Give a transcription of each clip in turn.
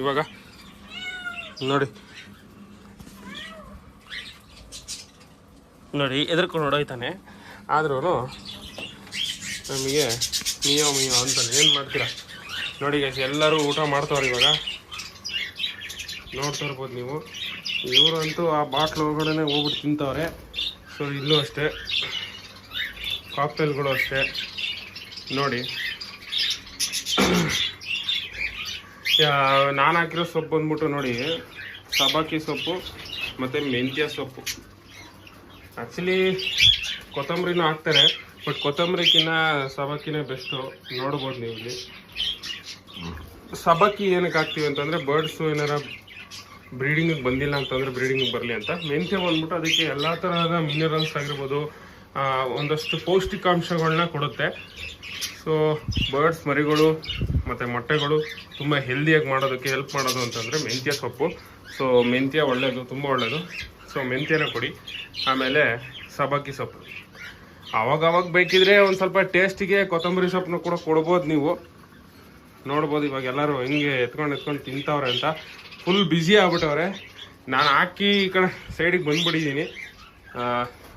ಇವಾಗ? ನೋಡಿ. ನೋಡಿ ಎದುರ್ಕೊಂಡು ಹೊಡೋಯ್ತಾನೆ ಆದ್ರೂ ನಮಗೆ ಮಿಯೋ ಮಿಯೋ ಅಂತಾನೆ. ಏನು ಮಾಡ್ತೀರಾ? ನೋಡಿ ಗೈಸ್ ಎಲ್ಲರೂ ಊಟ ಮಾಡ್ತವ್ರೆ ಇವಾಗ. ನೋಡ್ತಾ ಇರ್ಬೋದು ನೀವು. ಇವರಂತೂ ಆ ಬಾಟ್ಲ್ ಒಳಗಡೆ ಹೋಗ್ಬಿಟ್ಟು ತಿಂತವ್ರೆ. ಸೊ ಇಲ್ಲೂ ಅಷ್ಟೇ. ಕಾಕ್ಟೇಲ್ಗಳು ಅಷ್ಟೇ. ನೋಡಿ. ನಾನು ಹಾಕಿರೋ ಸೊಪ್ಪು ಬಂದ್ಬಿಟ್ಟು ನೋಡಿ. ಸಬಾಕಿ ಸೊಪ್ಪು, ಮತ್ತು ಮೆಂತ್ಯ ಸೊಪ್ಪು. ಆ್ಯಕ್ಚುಲಿ ಕೊತ್ತಂಬರಿನೂ ಹಾಕ್ತಾರೆ ಬಟ್ ಕೊತ್ತಂಬರಿಕಿನ್ನ ಸಬಾಕಿನೇ ಬೆಸ್ಟು ನೋಡ್ಬೋದು ನೀವು ಇಲ್ಲಿ. ಸಬಾಕಿ ಏನಕ್ಕೆ ಹಾಕ್ತೀವಿ ಅಂತಂದರೆ ಬರ್ಡ್ಸು ಏನಾರ ಬ್ರೀಡಿಂಗಿಗೆ ಬಂದಿಲ್ಲ ಅಂತಂದರೆ ಬ್ರೀಡಿಂಗಿಗೆ ಬರಲಿ ಅಂತ. ಮೆಂತ್ಯ ಬಂದ್ಬಿಟ್ಟು ಅದಕ್ಕೆ ಎಲ್ಲ ತರಹದ ಮಿನರಲ್ಸ್ ಆಗಿರ್ಬೋದು ಒಂದಷ್ಟು ಪೌಷ್ಟಿಕಾಂಶಗಳನ್ನ ಕೊಡುತ್ತೆ. ಸೊ ಬರ್ಡ್ಸ್ ಮರಿಗಳು ಮತ್ತು ಮೊಟ್ಟೆಗಳು ತುಂಬ ಹೆಲ್ದಿಯಾಗಿ ಮಾಡೋದಕ್ಕೆ ಹೆಲ್ಪ್ ಮಾಡೋದು ಅಂತಂದರೆ ಮೆಂತ್ಯ ಸೊಪ್ಪು. ಸೊ ಮೆಂತ್ಯ ಒಳ್ಳೆಯದು ತುಂಬ ಒಳ್ಳೆಯದು ಸೊ ಮೆಂತ್ಯನ ಕೊಡಿ ಆಮೇಲೆ ಸಬಾಕಿ ಸೊಪ್ಪು. ಅವಾಗ ಅವಾಗ ಬೇಕಿದ್ರೆ ಒಂದು ಸ್ವಲ್ಪ ಟೇಸ್ಟಿಗೆ ಕೊತ್ತಂಬರಿ ಸೊಪ್ಪನ್ನು ಕೂಡ ಕೊಡ್ಬೋದು ನೀವು. ನೋಡ್ಬೋದು, ಇವಾಗ ಎಲ್ಲರೂ ಹೆಂಗೆ ಎತ್ಕೊಂಡು ಎತ್ಕೊಂಡು ತಿಂತವ್ರೆ ಅಂತ. ಫುಲ್ ಬ್ಯುಸಿ ಆಗ್ಬಿಟ್ಟವ್ರೆ. ನಾನು ಹಾಕಿ ಈ ಕಡೆ ಸೈಡಿಗೆ ಬಂದುಬಿಟ್ಟಿದ್ದೀನಿ.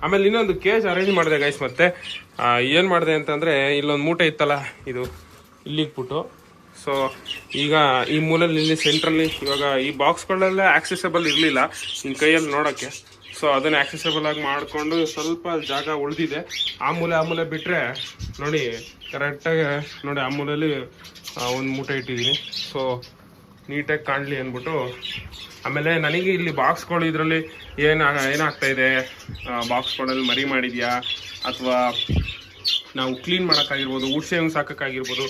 ಆಮೇಲೆ ಇನ್ನೊಂದು ಕೇಜ್ ಅರೇಂಜ್ ಮಾಡಿದೆ ಗೈಸ್ ಮತ್ತೆ. ಏನು ಮಾಡಿದೆ ಅಂತಂದರೆ ಇಲ್ಲೊಂದು ಮೂಟೆ ಇತ್ತಲ್ಲ, ಇದು ಇಲ್ಲಿಗ್ಬಿಟ್ಟು ಸೊ ಈಗ ಈ ಮೂಲಲ್ಲಿ ಇಲ್ಲಿ ಸೆಂಟ್ರಲ್ಲಿ ಇವಾಗ ಈ ಬಾಕ್ಸ್ಗಳೆಲ್ಲ ಆಕ್ಸೆಸಬಲ್ ಇರಲಿಲ್ಲ ನಿಮ್ಮ ಕೈಯಲ್ಲಿ ನೋಡೋಕ್ಕೆ. ಸೊ ಅದನ್ನು ಆಕ್ಸೆಸಬಲ್ ಆಗಿ ಮಾಡಿಕೊಂಡು ಸ್ವಲ್ಪ ಜಾಗ ಉಳಿದಿದೆ. ಆ ಮೂಲೆ ಆ ಮೂಲೆ ಬಿಟ್ಟರೆ ನೋಡಿ ಕರೆಕ್ಟಾಗಿ ನೋಡಿ ಆ ಮೂಲಲ್ಲಿ ಒಂದು ಮೂಟೆ ಇಟ್ಟಿದ್ದೀನಿ. ಸೊ ನೀಟಾಗಿ ಕಾಣಲಿ ಅಂದ್ಬಿಟ್ಟು, ಆಮೇಲೆ ನನಗೆ ಇಲ್ಲಿ ಬಾಕ್ಸ್ಗಳು ಇದರಲ್ಲಿ ಏನು ಏನಾಗ್ತಾ ಇದೆ? ಬಾಕ್ಸ್ಗಳಲ್ಲಿ ಮರಿ ಮಾಡಿದೆಯಾ? ಅಥವಾ ನಾವು ಕ್ಲೀನ್ ಮಾಡೋಕ್ಕಾಗಿರ್ಬೋದು, ಊಟ ಸೇವಿಂಗ್ಸ್ ಹಾಕೋಕ್ಕಾಗಿರ್ಬೋದು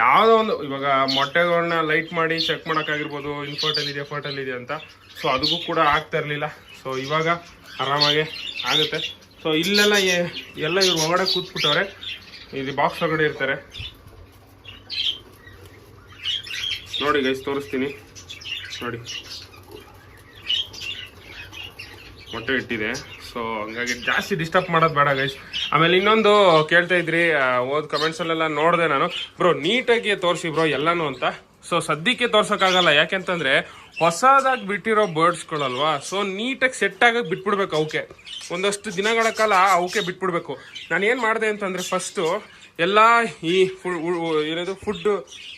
ಯಾವುದೋ ಒಂದು ಇವಾಗ ಮೊಟ್ಟೆಗಳನ್ನ ಲೈಟ್ ಮಾಡಿ ಚೆಕ್ ಮಾಡೋಕ್ಕಾಗಿರ್ಬೋದು ಇನ್ಫರ್ಟಲ್ ಇದೆ ಫರ್ಟಲ್ ಇದೆ ಅಂತ. ಸೊ ಅದಕ್ಕೂ ಕೂಡ ಆಗ್ತಾ ಇರಲಿಲ್ಲ. ಸೊ ಇವಾಗ ಆರಾಮಾಗೆ ಆಗುತ್ತೆ. ಸೊ ಇಲ್ಲೆಲ್ಲ ಎಲ್ಲ ಇವ್ರು ಒಳಗಡೆ ಕೂತ್ಬಿಟ್ಟವ್ರೆ. ಇಲ್ಲಿ ಬಾಕ್ಸ್ ಒಳಗಡೆ ಇರ್ತಾರೆ. ನೋಡಿ ಗೈಸ್ ತೋರಿಸ್ತೀನಿ. ನೋಡಿ. ಮೊಟ್ಟೆ ಇಟ್ಟಿದೆ. ಸೊ ಹಂಗಾಗಿ ಜಾಸ್ತಿ ಡಿಸ್ಟರ್ಬ್ ಮಾಡೋದು ಬೇಡ ಗೈಸ್ ಆಮೇಲೆ ಇನ್ನೊಂದು ಕೇಳ್ತಾ ಇದ್ರಿ ಓದ್ ಕಮೆಂಟ್ಸ್ ಅಲ್ಲೆಲ್ಲ ನೋಡಿದೆ ನಾನು. ಬ್ರೋ ನೀಟಾಗಿ ತೋರಿಸಿ ಬ್ರೋ ಎಲ್ಲಾನು ಅಂತ. ಸೊ ಸದ್ಯಕ್ಕೆ ತೋರ್ಸೋಕ್ಕಾಗಲ್ಲ. ಯಾಕೆಂತಂದ್ರೆ ಹೊಸದಾಗಿ ಬಿಟ್ಟಿರೋ ಬರ್ಡ್ಸ್ಗಳಲ್ವಾ ಸೊ ನೀಟಾಗಿ ಸೆಟ್ ಆಗಕ್ಕೆ ಬಿಟ್ಬಿಡ್ಬೇಕು ಅವಕ್ಕೆ ಒಂದಷ್ಟು ದಿನಗಳ ಕಾಲ ಅವಕ್ಕೆ ಬಿಟ್ಬಿಡ್ಬೇಕು. ನಾನು ಏನು ಮಾಡಿದೆ ಅಂತಂದರೆ ಫಸ್ಟು ಎಲ್ಲ ಈ ಏನದು ಫುಡ್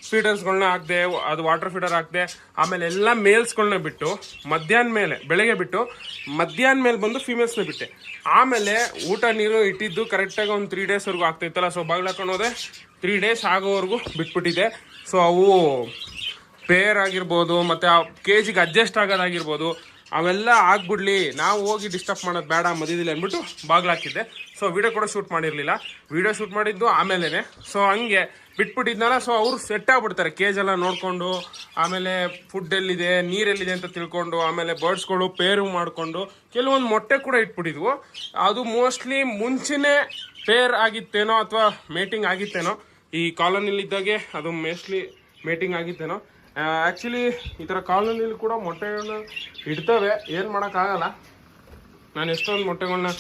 ಫೀಡರ್ಸ್ಗಳನ್ನ ಹಾಕಿದೆ, ಅದು ವಾಟರ್ ಫೀಡರ್ ಹಾಕಿದೆ, ಆಮೇಲೆ ಎಲ್ಲ ಮೇಲ್ಸ್ಗಳನ್ನ ಬಿಟ್ಟು, ಮಧ್ಯಾಹ್ನ ಮೇಲೆ, ಬೆಳಗ್ಗೆ ಬಿಟ್ಟು, ಮಧ್ಯಾಹ್ನ ಮೇಲೆ ಬಂದು ಫೀಮೇಲ್ಸ್ನ ಬಿಟ್ಟೆ. ಆಮೇಲೆ ಊಟ ನೀರು ಇಟ್ಟಿದ್ದು ಕರೆಕ್ಟಾಗಿ ಒಂದು ತ್ರೀ ಡೇಸ್ವರೆಗೂ ಆಗ್ತಾಯಿತ್ತಲ್ಲ ಸೊ ಬಾಗಿಲು ಹಾಕೊಂಡು ಹೋದೆ. ತ್ರೀ ಡೇಸ್ ಆಗೋವರೆಗೂ ಬಿಟ್ಬಿಟ್ಟಿದೆ. ಸೊ ಅವು ಪೇರ್ ಆಗಿರ್ಬೋದು, ಮತ್ತು ಆ ಕೇಜಿಗೆ ಅಡ್ಜಸ್ಟ್ ಆಗೋದಾಗಿರ್ಬೋದು, ಅವೆಲ್ಲ ಆಗ್ಬಿಡ್ಲಿ. ನಾವು ಹೋಗಿ ಡಿಸ್ಟರ್ಬ್ ಮಾಡೋದು ಬೇಡ ಮಧ್ಯದಲ್ಲಿ ಅಂದ್ಬಿಟ್ಟು ಬಾಗ್ಲು ಹಾಕಿದ್ದೆ. ಸೊ ವಿಡಿಯೋ ಕೂಡ ಶೂಟ್ ಮಾಡಿರಲಿಲ್ಲ. ವಿಡಿಯೋ ಶೂಟ್ ಮಾಡಿದ್ದು ಆಮೇಲೆ ಸೊ ಹಂಗೆ ಬಿಟ್ಬಿಟ್ಟಿದ್ನಲ್ಲ ಸೊ ಅವರು ಸೆಟ್ ಆಗ್ಬಿಡ್ತಾರೆ. ಕೇಜ್ ಎಲ್ಲ ನೋಡಿಕೊಂಡು, ಆಮೇಲೆ ಫುಡ್ ಎಲ್ಲಿದೆ, ನೀರೆಲ್ಲಿದೆ ಅಂತ ತಿಳ್ಕೊಂಡು, ಆಮೇಲೆ ಬರ್ಡ್ಸ್ಗಳು ಪೇರು ಮಾಡಿಕೊಂಡು, ಕೆಲವೊಂದು ಮೊಟ್ಟೆ ಕೂಡ ಇಟ್ಬಿಟ್ಟಿದ್ವು. ಅದು ಮೋಸ್ಟ್ಲಿ ಮುಂಚೆನೇ ಪೇರ್ ಆಗಿತ್ತೇನೋ ಅಥವಾ ಮೇಟಿಂಗ್ ಆಗಿತ್ತೇನೋ, ಈ ಕಾಲೋನಿಲಿದ್ದಾಗೆ ಅದು ಮೋಸ್ಟ್ಲಿ ಮೇಟಿಂಗ್ ಆಗಿತ್ತೇನೋ ಆ್ಯಕ್ಚುಲಿ ಈ ಥರ ಕಾಲೋನಿಲಿ ಕೂಡ ಮೊಟ್ಟೆಗಳನ್ನ ಇಡ್ತವೆ. ಏನು ಮಾಡೋಕ್ಕಾಗಲ್ಲ. ನಾನು ಎಷ್ಟೊಂದು ಮೊಟ್ಟೆಗಳನ್ನ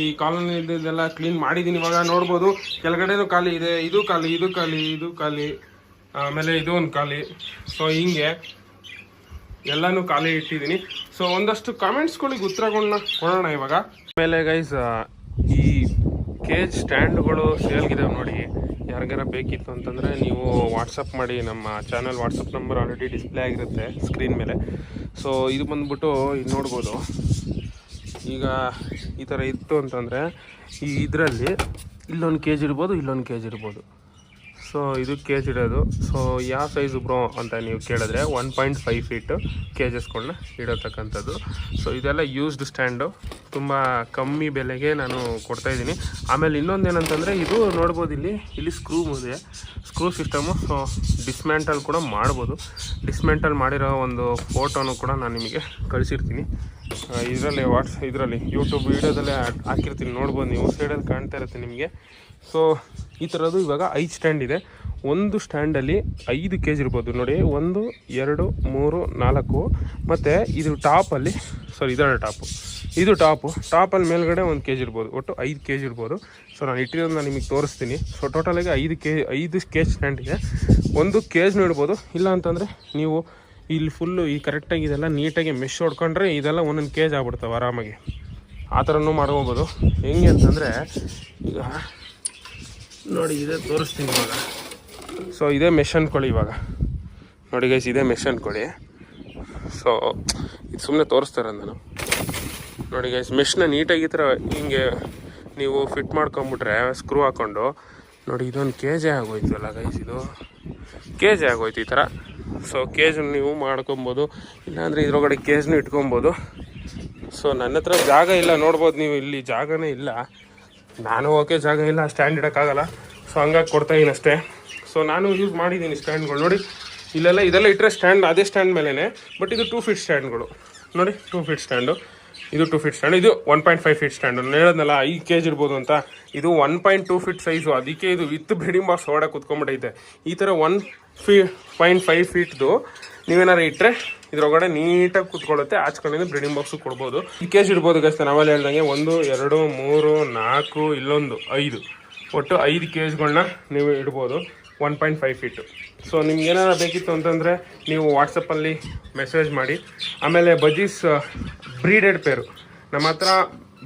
ಈ ಕಾಲೋನಿ ಇದೆಲ್ಲ ಕ್ಲೀನ್ ಮಾಡಿದ್ದೀನಿ ಇವಾಗ ನೋಡ್ಬೋದು, ಕೆಳಗಡೆನೂ ಖಾಲಿ ಇದೆ, ಇದು ಖಾಲಿ ಇದು ಖಾಲಿ ಇದು ಖಾಲಿ, ಆಮೇಲೆ ಇದು ಒಂದು ಖಾಲಿ. ಸೊ ಹಿಂಗೆ ಎಲ್ಲನೂ ಖಾಲಿ ಇಟ್ಟಿದ್ದೀನಿ ಸೊ ಒಂದಷ್ಟು ಕಾಮೆಂಟ್ಸ್ಗಳಿಗೆ ಉತ್ತರಗಳನ್ನ ಕೊಡೋಣ ಇವಾಗ. ಆಮೇಲೆ ಗೈಸ್ ಈ ಕೇಜ್ ಸ್ಟ್ಯಾಂಡ್ಗಳು ಸೇಲ್ಗಿದಾವೆ ನೋಡಿ. ಯಾರಿಗಾರ ಬೇಕಿತ್ತು ಅಂತಂದರೆ ನೀವು ವಾಟ್ಸಪ್ ಮಾಡಿ ನಮ್ಮ channel WhatsApp number already display ಆಗಿರುತ್ತೆ ಸ್ಕ್ರೀನ್ ಮೇಲೆ. ಸೊ ಇದು ಬಂದ್ಬಿಟ್ಟು ಇದು ನೋಡ್ಬೋದು. ಈಗ ಈ ಥರ ಇತ್ತು ಅಂತಂದರೆ ಈ ಇದರಲ್ಲಿ ಇಲ್ಲೊಂದು ಕೆ ಜಿ ಇರ್ಬೋದು, ಇಲ್ಲೊಂದು ಕೆ ಜಿ ಇರ್ಬೋದು. ಸೊ ಇದು ಕೆ ಜಿ ಇಡೋದು. ಸೊ ಯಾವ ಸೈಜು ಬ್ರೋ ಅಂತ ನೀವು ಕೇಳಿದ್ರೆ one point five feet K ಜಸ್ಗಳನ್ನ ಇಡತಕ್ಕಂಥದ್ದು. ಸೊ ಇದೆಲ್ಲ ಯೂಸ್ಡ್ ಸ್ಟ್ಯಾಂಡು ತುಂಬ ಕಮ್ಮಿ ಬೆಲೆಗೆ ನಾನು ಕೊಡ್ತಾಯಿದ್ದೀನಿ ಆಮೇಲೆ ಇನ್ನೊಂದು ಏನಂತಂದರೆ ಇದು ನೋಡ್ಬೋದು ಇಲ್ಲಿ ಇಲ್ಲಿ ಸ್ಕ್ರೂ ಇದೆ. ಸ್ಕ್ರೂ ಸಿಸ್ಟಮು ಡಿಸ್ಮ್ಯಾಂಟಲ್ ಕೂಡ ಮಾಡ್ಬೋದು. ಡಿಸ್ಮ್ಯಾಂಟಲ್ ಮಾಡಿರೋ ಒಂದು ಫೋಟೋನು ಕೂಡ ನಾನು ನಿಮಗೆ ಕಳಿಸಿರ್ತೀನಿ. ಇದರಲ್ಲಿ ವಾಟ್ಸ್, ಇದರಲ್ಲಿ ಯೂಟ್ಯೂಬ್ ವೀಡಿಯೋದಲ್ಲೇ ಹಾಕಿರ್ತೀನಿ. ನೋಡ್ಬೋದು ನೀವು. ಸೈಡಲ್ಲಿ ಕಾಣ್ತಾ ಇರುತ್ತೆ ನಿಮಗೆ. ಸೊ ಈ ಥರದ್ದು ಇವಾಗ ಐ ಸ್ಟ್ಯಾಂಡ್ ಇದೆ. ಒಂದು ಸ್ಟ್ಯಾಂಡಲ್ಲಿ ಐದು ಕೆ ಜಿ ಇರ್ಬೋದು. ನೋಡಿ, ಒಂದು, ಎರಡು, ಮೂರು, ನಾಲ್ಕು. ಮತ್ತು ಇದು ಟಾಪಲ್ಲಿ ಸಾರಿ ಇದರ ಟಾಪು. ಇದು ಟಾಪು. ಟಾಪಲ್ಲಿ ಮೇಲ್ಗಡೆ ಒಂದು ಕೆ ಜಿ ಇರ್ಬೋದು. ಒಟ್ಟು ಐದು ಕೆ ಜಿ ಇರ್ಬೋದು. ಸೊ ನಾನು ಇಟ್ಟಿರೋದು ನಾನು ನಿಮಗೆ ತೋರಿಸ್ತೀನಿ. ಸೊ ಟೋಟಲಾಗಿ ಐದು ಕೆ ಐದು ಕೆ ಸ್ಟ್ಯಾಂಡಿಗೆ ಸ್ಟ್ಯಾಂಡ್ ಒಂದು ಕೆ ಇಡ್ಬೋದು ಇಲ್ಲ ಅಂತಂದರೆ ನೀವು ಇಲ್ಲಿ ಫುಲ್ಲು ಈ ಕರೆಕ್ಟಾಗಿ ಇದೆಲ್ಲ ನೀಟಾಗಿ ಮೆಶ್ ಹೊಡ್ಕೊಂಡ್ರೆ ಇದೆಲ್ಲ ಒಂದೊಂದು ಕೆ ಜಿ ಆಗ್ಬಿಡ್ತಾವೆ ಆರಾಮಾಗಿ. ಆ ಥರನೂ ಮಾಡ್ಕೊಬೋದು. ಹೆಂಗೆ ಅಂತಂದರೆ, ಈಗ ನೋಡಿ, ಇದೇ ತೋರಿಸ್ತೀನಿ ಇವಾಗ. ಸೊ ಇದೇ ಮೆಷ್ ಅಂದ್ಕೊಳ್ಳಿ ಇವಾಗ. ನೋಡಿ ಗೈಸ್ ಇದೇ ಮೆಷ್ ಅಂದ್ಕೊಳ್ಳಿ ಸೊ ಇದು ಸುಮ್ಮನೆ ತೋರಿಸ್ತಾರೆ ನಾನು. ನೋಡಿ ಗೈಸ್ ಮೆಷ್ನ ನೀಟಾಗಿ ಈ ಥರ ಹಿಂಗೆ ನೀವು ಫಿಟ್ ಮಾಡ್ಕೊಂಬಿಟ್ರೆ ಸ್ಕ್ರೂ ಹಾಕ್ಕೊಂಡು ನೋಡಿ, ಇದೊಂದು ಕೆ ಜೆ ಆಗೋಯ್ತಲ್ಲ ಗೈಸ್ ಇದು. ಕೆ ಜೆ ಆಗೋಯ್ತು ಈ ಥರ. ಸೊ ಕೇಜ್ ನೀವು ಮಾಡ್ಕೊಬೋದು. ಇಲ್ಲಾಂದರೆ ಇದ್ರೊಳಗಡೆ ಕೇಜ್ನು ಇಟ್ಕೊಬೋದು. ಸೊ ನನ್ನ ಹತ್ರ ಜಾಗ ಇಲ್ಲ, ನೋಡ್ಬೋದು ನೀವು. ಇಲ್ಲಿ ಜಾಗನೇ ಇಲ್ಲ. ನಾನು ಓಕೆ ಜಾಗ ಇಲ್ಲ ಸ್ಟ್ಯಾಂಡ್ ಇಡೋಕ್ಕಾಗಲ್ಲ. ಸೊ ಹಂಗಾಗಿ ಕೊಡ್ತಾಯಿನಷ್ಟೇ ಸೊ ನಾನು ಯೂಸ್ ಮಾಡಿದ್ದೀನಿ ಸ್ಟ್ಯಾಂಡ್ಗಳು ನೋಡಿ, ಇಲ್ಲೆಲ್ಲ ಇದೆಲ್ಲ ಇಟ್ಟರೆ ಸ್ಟ್ಯಾಂಡ್ ಅದೇ ಸ್ಟ್ಯಾಂಡ್ ಮೇಲೇ ಬಟ್ ಇದು ಟೂ ಫೀಟ್ ಸ್ಟ್ಯಾಂಡ್ಗಳು ನೋಡಿ ಟೂ ಫೀಟ್ ಸ್ಟ್ಯಾಂಡು ಇದು ಟೂ ಫೀಟ್ ಸ್ಟ್ಯಾಂಡ್ ಇದು one point five feet stand ನಾನು ಹೇಳೋದ್ನಲ್ಲ, ಐದು ಕೆ ಜಿ ಇರ್ಬೋದು ಅಂತ. ಇದು one point two feet size ಅದಕ್ಕೆ ಇದು ವಿತ್ ಬ್ರೀಡಿಂಗ್ ಬಾಕ್ಸ್ ಹೊರಗಡೆ ಕುತ್ಕೊಂಡ್ಬಿಟ್ಟೈತೆ ಈ ಥರ ಒನ್ ಫೀ ಪಾಯಿಂಟ್ ಫೈವ್ ಫೀಟ್ದು ನೀವೇನಾರು ಇಟ್ಟರೆ ಇದ್ರೊಳಗಡೆ ನೀಟಾಗಿ ಕುತ್ಕೊಳ್ಳುತ್ತೆ. ಆಚ್ಕೊಂಡಿಂದ ಬ್ರೀಡಿಂಗ್ ಬಾಕ್ಸು ಕೊಡ್ಬೋದು. ಈ ಕೆ ಜಿ ಇಡ್ಬೋದು ಗಸ್ತ ನಾವಲ್ಲಿ ಹೇಳ್ದಂಗೆ ಒಂದು, ಎರಡು, ಮೂರು, ನಾಲ್ಕು, ಇಲ್ಲೊಂದು, ಐದು. ಒಟ್ಟು ಐದು ಕೆ ಜಿಗಳನ್ನ ನೀವು ಇಡ್ಬೋದು. One point five feet so ನಿಮ್ಗೆ ಏನಾರು ಬೇಕಿತ್ತು ಅಂತಂದರೆ ನೀವು ವಾಟ್ಸಪ್ಪಲ್ಲಿ ಮೆಸೇಜ್ ಮಾಡಿ. ಆಮೇಲೆ ಬಜೀಸ್ ಬ್ರೀಡೆಡ್ ಪೇರು ನಮ್ಮ ಹತ್ರ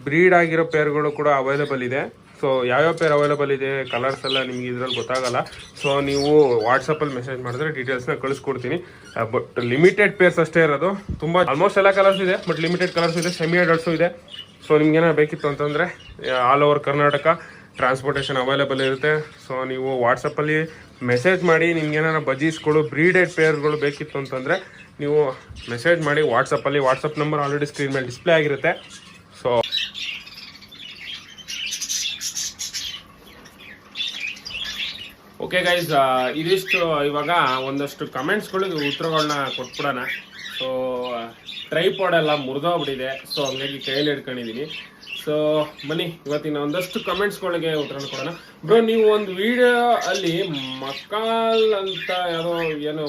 ಬ್ರೀಡ್ ಆಗಿರೋ ಪೇರ್ಗಳು ಕೂಡ ಅವೈಲೇಬಲ್ ಇದೆ. ಸೊ ಯಾವ್ಯಾವ ಪೇರ್ ಅವೈಲೇಬಲ್ ಇದೆ ಕಲರ್ಸ್ ಎಲ್ಲ ನಿಮ್ಗೆ ಇದ್ರಲ್ಲಿ ಗೊತ್ತಾಗಲ್ಲ. ಸೊ ನೀವು ವಾಟ್ಸಪ್ಪಲ್ಲಿ ಮೆಸೇಜ್ ಮಾಡಿದ್ರೆ ಡೀಟೇಲ್ಸ್ನ ಕಳಿಸ್ಕೊಡ್ತೀನಿ. ಬಟ್ ಲಿಮಿಟೆಡ್ ಪೇರ್ಸ್ ಅಷ್ಟೇ ಇರೋದು. ತುಂಬ ಆಲ್ಮೋಸ್ಟ್ ಎಲ್ಲ ಕಲರ್ಸ್ ಇದೆ ಬಟ್ ಲಿಮಿಟೆಡ್ ಕಲರ್ಸ್ ಇದೆ ಸೆಮಿ ಅಡಲ್ಟ್ಸು ಇದೆ. ಸೊ ನಿಮ್ಗೆ ಏನಾರು ಬೇಕಿತ್ತು ಅಂತಂದರೆ all over Karnataka transportation available ಇರುತ್ತೆ. ಸೊ ನೀವು ವಾಟ್ಸಪ್ಪಲ್ಲಿ ಮೆಸೇಜ್ ಮಾಡಿ, ನಿಮ್ಗೆ ಏನಾರ ಬಜೀಸ್ಗಳು ಬ್ರೀಡೆಡ್ ಪೇರ್ಗಳು ಬೇಕಿತ್ತು ಅಂತಂದರೆ, ನೀವು ಮೆಸೇಜ್ ಮಾಡಿ ವಾಟ್ಸಪ್ಪಲ್ಲಿ ವಾಟ್ಸಪ್ ನಂಬರ್ ಆಲ್ರೆಡಿ ಸ್ಕ್ರೀನ್ ಮೇಲೆ ಡಿಸ್ಪ್ಲೇ ಆಗಿರುತ್ತೆ. ಸೊ ಓಕೆ ಗೈಸ್ ಇದಿಷ್ಟು, ಇವಾಗ ಒಂದಷ್ಟು ಕಮೆಂಟ್ಸ್ಗಳಿಗೆ ಉತ್ತರಗಳನ್ನ ಕೊಟ್ಬಿಡೋಣ. ಸೊ ಟ್ರೈಪಾಡ್ ಎಲ್ಲ ಮುರಿದೋಗ್ಬಿಟ್ಟಿದೆ. ಸೊ ಹಂಗಾಗಿ ಕೈಯಲ್ಲಿ ಹಿಡ್ಕೊಂಡಿದ್ದೀನಿ ಸೊ ಬನ್ನಿ, ಇವತ್ತಿನ ಒಂದಷ್ಟು ಕಮೆಂಟ್ಸ್ಗಳಿಗೆ ಉತ್ತರ ಕೊಡೋಣ. ಬ್ರೋ ನೀವು ಒಂದು ವಿಡಿಯೋ ಅಲ್ಲಿ ಮಕಾಲ್ ಅಂತ ಯಾರೋ ಏನೋ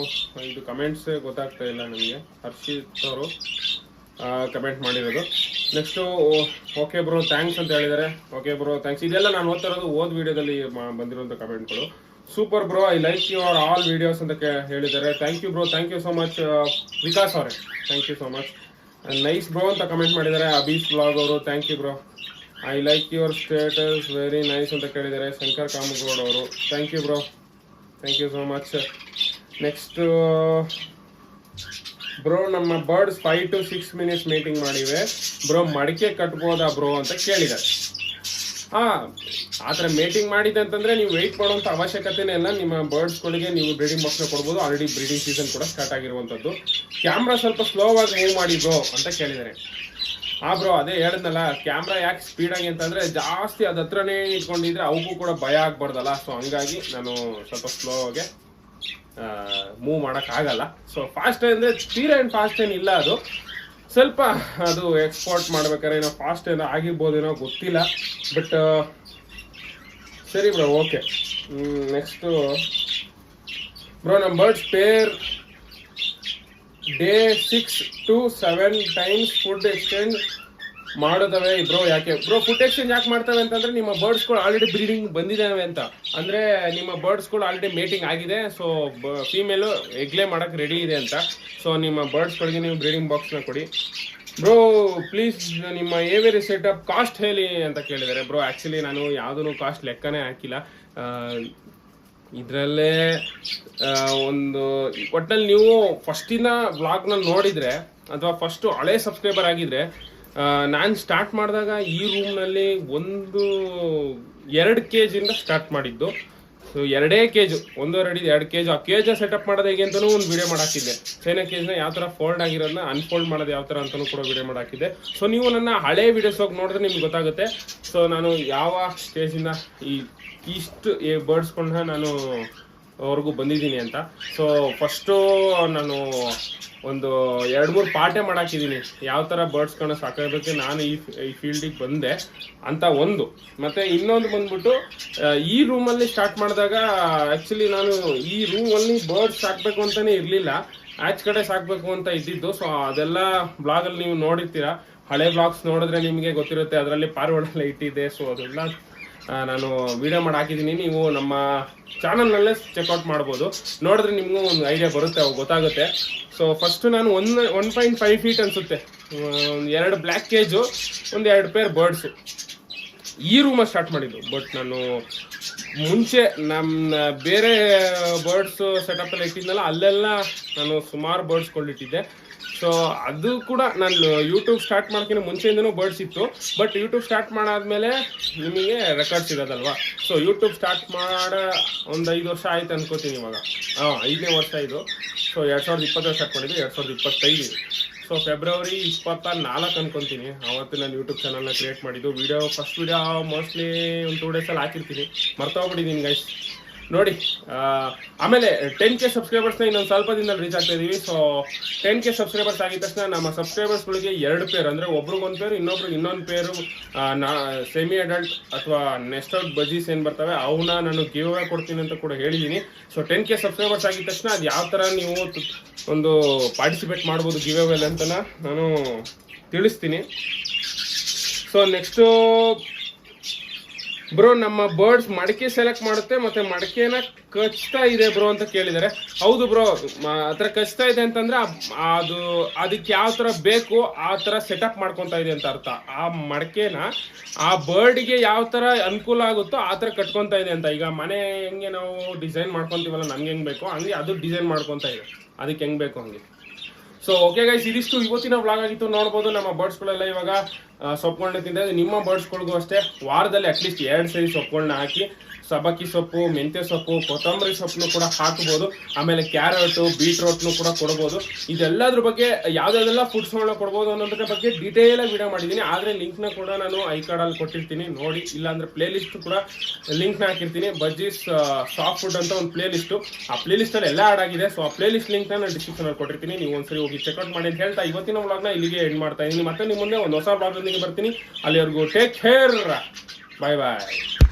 ಇದು ಕಮೆಂಟ್ಸ್ ಗೊತ್ತಾಗ್ತಾ ಇಲ್ಲ ನನಗೆ ಹರ್ಷಿತ್ ಅವರು ಕಮೆಂಟ್ ಮಾಡಿರೋದು. ನೆಕ್ಸ್ಟು ಓಕೆ ಬ್ರೋ ಥ್ಯಾಂಕ್ಸ್ ಅಂತ ಹೇಳಿದ್ದಾರೆ. ಓಕೆ ಬ್ರೋ ಥ್ಯಾಂಕ್ಸ್ ಇದೆಲ್ಲ ನಾನು ಓದ್ತಾ ಇರೋದು ಓದ್ ವಿಡಿಯೋದಲ್ಲಿ ಬಂದಿರುವಂಥ ಕಮೆಂಟ್ಗಳು super bro I like your all videos ಅಂತ ಹೇಳಿದ್ದಾರೆ. Thank you bro thank you so much Vikas ಅವರೇ. Thank you so much nice bro ಅಂತ ಕಮೆಂಟ್ ಮಾಡಿದ್ದಾರೆ ಅಬೀಸ್ ಬ್ಲಾಗ್ ಅವರು thank you bro I like your status very nice ಅಂತ ಕೇಳಿದ್ದಾರೆ ಶಂಕರ್ ಕಾಮಗೌಡ ಅವರು. Thank you bro thank you so much next bro ನಮ್ಮ birds five to six minutes meeting ಮಾಡಿವೆ. Bro ಮಡಿಕೆ ಕಟ್ಬೋದಾ ಬ್ರೋ ಅಂತ ಕೇಳಿದ್ದಾರೆ ಹಾ, ಆ ಥರ ಮೀಟಿಂಗ್ ಮಾಡಿದೆ ಅಂತಂದ್ರೆ ನೀವು ವೆಯ್ಟ್ ಮಾಡುವಂಥ ಅವಶ್ಯಕತೆನೇ ಇಲ್ಲ. ನಿಮ್ಮ ಬರ್ಡ್ಸ್ಗಳಿಗೆ ನೀವು ಬ್ರೀಡಿಂಗ್ ಬಾಕ್ಸ್ನ ಕೊಡ್ಬೋದು. ಆಲ್ರೆಡಿ ಬ್ರೀಡಿಂಗ್ ಸೀಸನ್ ಕೂಡ ಸ್ಟಾರ್ಟ್ ಆಗಿರುವಂತದ್ದು ಕ್ಯಾಮ್ರಾ ಸ್ವಲ್ಪ ಸ್ಲೋ ಆಗಿ ಮೂವ್ ಮಾಡಿ ಬ್ರೋ ಅಂತ ಕೇಳಿದ್ದಾರೆ. ಆ ಬ್ರೋ ಅದೇ ಹೇಳಿದ್ನಲ್ಲ ಕ್ಯಾಮ್ರಾ ಯಾಕೆ ಸ್ಪೀಡ್ ಆಗಿ ಅಂತಂದ್ರೆ ಜಾಸ್ತಿ ಅದತ್ರನೇ ಇಟ್ಕೊಂಡಿದ್ರೆ ಅವಕ್ಕೂ ಕೂಡ ಭಯ ಆಗ್ಬಾರ್ದಲ್ಲ. ಸೊ ಹಂಗಾಗಿ ನಾನು ಸ್ವಲ್ಪ ಸ್ಲೋ ಆಗಿ ಮೂವ್ ಆಗಲ್ಲ. ಸೊ ಫಾಸ್ಟ್ ಅಂದರೆ ಸ್ಪೀಡ್ ಆ್ಯಂಡ್ ಫಾಸ್ಟ್ ಏನಿಲ್ಲ ಅದು. ಸ್ವಲ್ಪ ಅದು ಎಕ್ಸ್ಪೋರ್ಟ್ ಮಾಡ್ಬೇಕಾದ್ರೆ ಏನೋ ಫಾಸ್ಟ್ ಏನೋ ಆಗಿರ್ಬೋದೇನೋ ಗೊತ್ತಿಲ್ಲ. ಬಟ್ ಸರಿ ಬ್ರೋ ಓಕೆ ನೆಕ್ಸ್ಟು ಬ್ರೋ ನಮ್ಮ birds per day six to seven times food exchange ಮಾಡೋದವೆ bro, ಯಾಕೆ? ಬ್ರೋ ಫುಡ್ ಎಕ್ಸ್ಚೇಂಜ್ ಯಾಕೆ ಮಾಡ್ತವೆ ಅಂತಂದ್ರೆ ನಿಮ್ಮ ಬರ್ಡ್ಸ್ಗಳು ಆಲ್ರೆಡಿ ಬ್ರೀಡಿಂಗ್ ಬಂದಿದ್ದಾವೆ ಅಂತ. ಅಂದ್ರೆ ನಿಮ್ಮ ಬರ್ಡ್ಸ್ಗಳು ಆಲ್ರೆಡಿ ಮೇಟಿಂಗ್ ಆಗಿದೆ ಸೊ ಫೀಮೇಲು ಎಗ್ಲೇ ಮಾಡಕ್ ರೆಡಿ ಇದೆ ಅಂತ. ಸೊ ನಿಮ್ಮ ಬರ್ಡ್ಸ್ಗಳಿಗೆ ನೀವು ಬ್ರೀಡಿಂಗ್ ಬಾಕ್ಸ್ನ ಕೊಡಿ. ಬ್ರೋ ಪ್ಲೀಸ್ ನಿಮ್ಮ ಏವೇರಿ ಸೆಟಪ್ ಕಾಸ್ಟ್ ಹೇಳಿ ಅಂತ ಕೇಳಿದ್ದಾರೆ. ಬ್ರೋ ಆ್ಯಕ್ಚುಲಿ ನಾನು ಯಾವುದೂ ಕಾಸ್ಟ್ ಲೆಕ್ಕನೇ ಹಾಕಿಲ್ಲ. ಇದರಲ್ಲೇ ಒಂದು ಒಟ್ಟಲ್ಲಿ ನೀವು ಫಸ್ಟಿನ ವ್ಲಾಗ್ನ ನೋಡಿದ್ರೆ, ಅಥವಾ ಫಸ್ಟು ಹಳೆ ಸಬ್ಸ್ಕ್ರೈಬರ್ ಆಗಿದ್ರೆ ನಾನು ಸ್ಟಾರ್ಟ್ ಮಾಡಿದಾಗ ಈ ರೂಮ್ನಲ್ಲಿ ಒಂದು ಎರಡು ಕೆ ಜಿಂದ ಸ್ಟಾರ್ಟ್ ಮಾಡಿದ್ದು. ಸೊ ಎರಡೇ ಕೆಜು ಒಂದೂವರೆ ಅಡಿ, ಎರಡು ಕೆಜು ಆ ಕೇಜ್ ಸೆಟಪ್ ಮಾಡೋದು ಹೇಗೆ ಅಂತಲೂ ಒಂದು ವಿಡಿಯೋ ಮಾಡಾಕಿದ್ದೆ. ಚೈನಾ ಕೇಜ್ನ ಯಾವ ಥರ ಫೋಲ್ಡ್ ಆಗಿರೋದನ್ನ ಅನ್ಫೋಲ್ಡ್ ಮಾಡೋದು ಯಾವ ಥರ ಅಂತಲೂ ಕೂಡ ವಿಡಿಯೋ ಮಾಡಾಕಿದ್ದೆ. ಸೊ ನೀವು ನನ್ನ ಹಳೆ ವಿಡಿಯೋಸ್ ಹೋಗಿ ನೋಡಿದ್ರೆ ನಿಮ್ಗೆ ಗೊತ್ತಾಗುತ್ತೆ. ಸೊ ನಾನು ಯಾವ ಸ್ಟೇಜಿಂದ ಈ, ಇಷ್ಟು ಬರ್ಡ್ಸ್ಗಳನ್ನ ನಾನು ಅವ್ರಿಗೂ ಬಂದಿದ್ದೀನಿ ಅಂತ. ಸೊ ಫಸ್ಟು ನಾನು ಒಂದು ಎರಡು ಮೂರು ಪಾಠೆ ಮಾಡಾಕಿದ್ದೀನಿ ಯಾವ ಥರ ಬರ್ಡ್ಸ್ಗಳನ್ನ ಸಾಕೋದಕ್ಕೆ ನಾನು ಈ ಈ ಫೀಲ್ಡಿಗೆ ಬಂದೆ ಅಂತ ಒಂದು. ಮತ್ತೆ ಇನ್ನೊಂದು ಬಂದ್ಬಿಟ್ಟು ಈ ರೂಮಲ್ಲಿ ಸ್ಟಾರ್ಟ್ ಮಾಡಿದಾಗ ಆ್ಯಕ್ಚುಲಿ ನಾನು ಈ ರೂಮಲ್ಲಿ ಬರ್ಡ್ಸ್ ಸಾಕಬೇಕು ಅಂತಲೇ ಇರಲಿಲ್ಲ. ಆಚ್ ಕಡೆ ಸಾಕಬೇಕು ಅಂತ ಇದ್ದಿದ್ದು. ಸೊ ಅದೆಲ್ಲ ಬ್ಲಾಗಲ್ಲಿ ನೀವು ನೋಡಿರ್ತೀರಾ. ಹಳೆ ಬ್ಲಾಗ್ಸ್ ನೋಡಿದ್ರೆ ನಿಮಗೆ ಗೊತ್ತಿರುತ್ತೆ, ಅದರಲ್ಲಿ ಪಾರಿವಾಳ ಇಟ್ಟಿದೆ ಸೊ ಅದೆಲ್ಲ ನಾನು ವಿಡಿಯೋ ಮಾಡಿ ಹಾಕಿದ್ದೀನಿ. ನೀವು ನಮ್ಮ ಚಾನಲ್ನಲ್ಲೇ ಚೆಕ್ಔಟ್ ಮಾಡ್ಬೋದು. ನೋಡಿದ್ರೆ ನಿಮಗೂ ಒಂದು ಐಡಿಯಾ ಬರುತ್ತೆ ಅವು ಗೊತ್ತಾಗುತ್ತೆ. ಸೊ ಫಸ್ಟು ನಾನು one one point five feet ಅನಿಸುತ್ತೆ. ಎರಡು ಬ್ಲ್ಯಾಕ್ ಕೇಜು ಒಂದು ಎರಡು ಪೇರ್ ಬರ್ಡ್ಸು ಈ ರೂಮ ಸ್ಟಾರ್ಟ್ ಮಾಡಿದ್ದು. ಬಟ್ ನಾನು ಮುಂಚೆ ನಮ್ಮ ಬೇರೆ ಬರ್ಡ್ಸು ಸೆಟಪ್ ಎಲ್ಲ ಇಟ್ಟಿದ್ನಲ್ಲ, ಅಲ್ಲೆಲ್ಲ ನಾನು ಸುಮಾರು ಬರ್ಡ್ಸ್ಗಳಿಟ್ಟಿದ್ದೆ ಸೊ ಅದು ಕೂಡ ನಾನು ಯೂಟ್ಯೂಬ್ ಸ್ಟಾರ್ಟ್ ಮಾಡೋಕ್ಕಿಂತ ಮುಂಚೆಯಿಂದನೂ ಬರ್ಡ್ಸ್ ಇತ್ತು. ಬಟ್ ಯೂಟ್ಯೂಬ್ ಸ್ಟಾರ್ಟ್ ಮಾಡಾದ್ಮೇಲೆ ನಿಮಗೆ ರೆಕಾರ್ಡ್ಸ್ ಇರೋದಲ್ವಾ? ಸೊ ಯೂಟ್ಯೂಬ್ ಸ್ಟಾರ್ಟ್ ಮಾಡ ಒಂದು ಐದು ವರ್ಷ ಆಯ್ತು ಅನ್ಕೋತೀನಿ ಇವಾಗ. ಹಾಂ, ಐದನೇ ವರ್ಷ ಇದು. ಸೊ ಎರಡು ಸಾವಿರದ ಇಪ್ಪತ್ತೈದು ಸ್ಟಾರ್ಟ್ ಮಾಡಿದ್ದು ಎರಡು ಸಾವಿರದ ಇಪ್ಪತ್ತೈದು ಸೊ ಫೆಬ್ರವರಿ ಇಪ್ಪತ್ತ ನಾಲ್ಕು ಅನ್ಕೊಂತೀನಿ. ಆವತ್ತು ನಾನು ಯೂಟ್ಯೂಬ್ ಚಾನಲ್ನ ಕ್ರಿಯೇಟ್ ಮಾಡಿದ್ದು. ವಿಡಿಯೋ ಫಸ್ಟ್ ವಿಡಿಯೋ ಮೋಸ್ಟ್ಲಿ ಒಂದು ಟೂ ಡೇಸಲ್ಲಿ ಹಾಕಿರ್ತೀನಿ. ಮರ್ತೋಗ್ಬಿಟ್ಟಿದ್ದೀನಿ ಗೈಸ್ ನೋಡಿ ಆಮೇಲೆ ಟೆನ್ ಕೆ ಸಬ್ಸ್ಕ್ರೈಬರ್ಸ್ನ ಇನ್ನೊಂದು ಸ್ವಲ್ಪ ದಿನದಲ್ಲಿ ರೀಚ್ ಆಗ್ತಾ ಇದೀವಿ. ಸೊ ಟೆನ್ ಕೆ ಸಬ್ಸ್ಕ್ರೈಬರ್ಸ್ ಆಗಿದ ತಕ್ಷಣ ನಮ್ಮ ಸಬ್ಸ್ಕ್ರೈಬರ್ಸ್ಗಳಿಗೆ ಎರಡು ಪೇರ್ ಅಂದರೆ ಒಬ್ರಿಗೊಂದು ಪೇರು ಇನ್ನೊಬ್ರಿಗೆ ಇನ್ನೊಂದು ಪೇರು ನಾ ಸೆಮಿ ಅಡಲ್ಟ್ ಅಥವಾ ನೆಕ್ಸ್ಟ್ ಔಟ್ ಬಜೀಸ್ ಏನು ಬರ್ತವೆ ಅವನ್ನ ನಾನು ಗಿವ್ ಅವೇ ಕೊಡ್ತೀನಿ ಅಂತ ಕೂಡ ಹೇಳಿದ್ದೀನಿ ಸೊ ಟೆನ್ ಕೆ ಸಬ್ಸ್ಕ್ರೈಬರ್ಸ್ ಆಗಿದ ತಕ್ಷಣ ಅದು ಯಾವ ಥರ ನೀವು ಒಂದು ಪಾರ್ಟಿಸಿಪೇಟ್ ಮಾಡ್ಬೋದು ಗಿವ್ ಅವೇಲಿ ಅಂತ ನಾನು ತಿಳಿಸ್ತೀನಿ. ಸೊ ನೆಕ್ಸ್ಟು ಬ್ರೋ, ನಮ್ಮ ಬರ್ಡ್ಸ್ ಮಡಕೆ ಸೆಲೆಕ್ಟ್ ಮಾಡುತ್ತೆ, ಮತ್ತೆ ಮಡಕೆನ ಕಚ್ತಾ ಇದೆ ಬ್ರೋ ಅಂತ ಕೇಳಿದ್ದಾರೆ ಹೌದು ಬ್ರೋ ಹತ್ರ ಕಚ್ತಾ ಇದೆ ಅಂತಂದ್ರೆ ಆ- ಅದು, ಅದಕ್ಕೆ ಯಾವ ತರ ಬೇಕು, ಆ ತರ ಸೆಟಪ್ ಮಾಡ್ಕೊತಾ ಇದೆ ಅಂತ ಅರ್ಥ. ಆ ಮಡಕೆನ, ಆ ಬರ್ಡ್ಗೆ ಯಾವ ತರ ಅನುಕೂಲ ಆಗುತ್ತೋ ಆ ತರ ಕಟ್ಕೊತಾ ಇದೆ ಅಂತ. ಈಗ ಮನೆ ಹೆಂಗೆ ನಾವು ಡಿಸೈನ್ ಮಾಡ್ಕೊತೀವಲ್ಲ, ನಮ್ಗೆ ಹೆಂಗ್ ಬೇಕೋ ಹಂಗೆ ಅದು ಡಿಸೈನ್ ಮಾಡ್ಕೊತಾ ಇದೆ. ಅದಕ್ಕೆ ಹೆಂಗ್ ಬೇಕು ಹಂಗೆ? ಸೊ ಓಕೆ ಗೈಸ್ ಇದಿಷ್ಟು ಇವತ್ತಿನ ವ್ಲಾಗ್ ಆಗಿತ್ತು. ನೋಡ್ಬೋದು ನಮ್ಮ ಬರ್ಡ್ಸ್ಗಳೆಲ್ಲ ಇವಾಗ ಆ, ಸೊಪ್ಪುಗಳನ್ನ ತಿಂದ್ರೆ ನಿಮ್ಮ ಬರ್ಡ್ಸ್ಗಳಿಗೂ ಅಷ್ಟೇ ವಾರದಲ್ಲಿ ಅಟ್ಲೀಸ್ಟ್ ಎರಡು ಸರಿ ಸೊಪ್ಪುಗಳನ್ನ ಹಾಕಿ ಸಬಕ್ಕಿ ಸೊಪ್ಪು, ಮೆಂತ್ಯ ಸೊಪ್ಪು, ಕೊತ್ತಂಬರಿ ಸೊಪ್ಪನ್ನು ಕೂಡ ಹಾಕ್ಬೋದು, ಆಮೇಲೆ ಕ್ಯಾರೆಟು ಬೀಟ್ರೋಟ್ನು ಕೂಡ ಕೊಡ್ಬೋದು. ಇದೆಲ್ಲದ್ರ ಬಗ್ಗೆ ಯಾವ್ದಾವೆಲ್ಲ ಫುಡ್ಸ್ಗಳನ್ನ ಕೊಡ್ಬೋದು ಅನ್ನೋದ್ರ ಬಗ್ಗೆ ಡೀಟೇಲ್ ಆಗಿ ವಿಡಿಯೋ ಮಾಡಿದ್ದೀನಿ. ಆದರೆ ಲಿಂಕ್ನ ಕೂಡ ನಾನು ಐ ಕಾರ್ಡಲ್ಲಿ ಕೊಟ್ಟಿರ್ತೀನಿ. ನೋಡಿ, ಇಲ್ಲಾಂದ್ರೆ ಪ್ಲೇ ಲಿಸ್ಟ್ ಕೂಡ ಲಿಂಕ್ನ ಹಾಕಿರ್ತೀನಿ. ಬಜ್ಜೀಸ್ ಸಾಫ್ಟ್ ಫುಡ್ ಅಂತ ಒಂದು ಪ್ಲೇ ಲಿಸ್ಟು ಆ ಪ್ಲೇ ಲಿಸ್ಟಲ್ಲಿ ಎಲ್ಲ ಆಡ್ ಆಗಿದೆ. ಸೊ ಆ ಪ್ಲೇ ಲಿಸ್ಟ್ ಲಿಂಕ್ನ ನಾನು ಡಿಸ್ಕ್ರಿಪ್ಷನಲ್ಲಿ ಕೊಟ್ಟಿರ್ತೀನಿ. ನೀವು ಒಂದ್ಸರಿ ಹೋಗಿ ಚೆಕ್ಔಟ್ ಮಾಡಿ ಅಂತ ಹೇಳ್ತಾ ಇವತ್ತಿನ ವ್ಲಾಗ್ನ ಇಲ್ಲಿಗೆ ಎಂಡ್ ಮಾಡ್ತಾ ಇದ್ದೀನಿ. ಮತ್ತೆ ನಿಮ್ಮ ಮುಂದೆ ಒಂದು ಹೊಸ ವ್ಲಾಗ್ನೊಂದಿಗೆ ಬರ್ತೀನಿ. ಅಲ್ಲಿವರೆಗೂ ಟೇಕ್ ಕೇರ್ ಬಾಯ್ ಬಾಯ್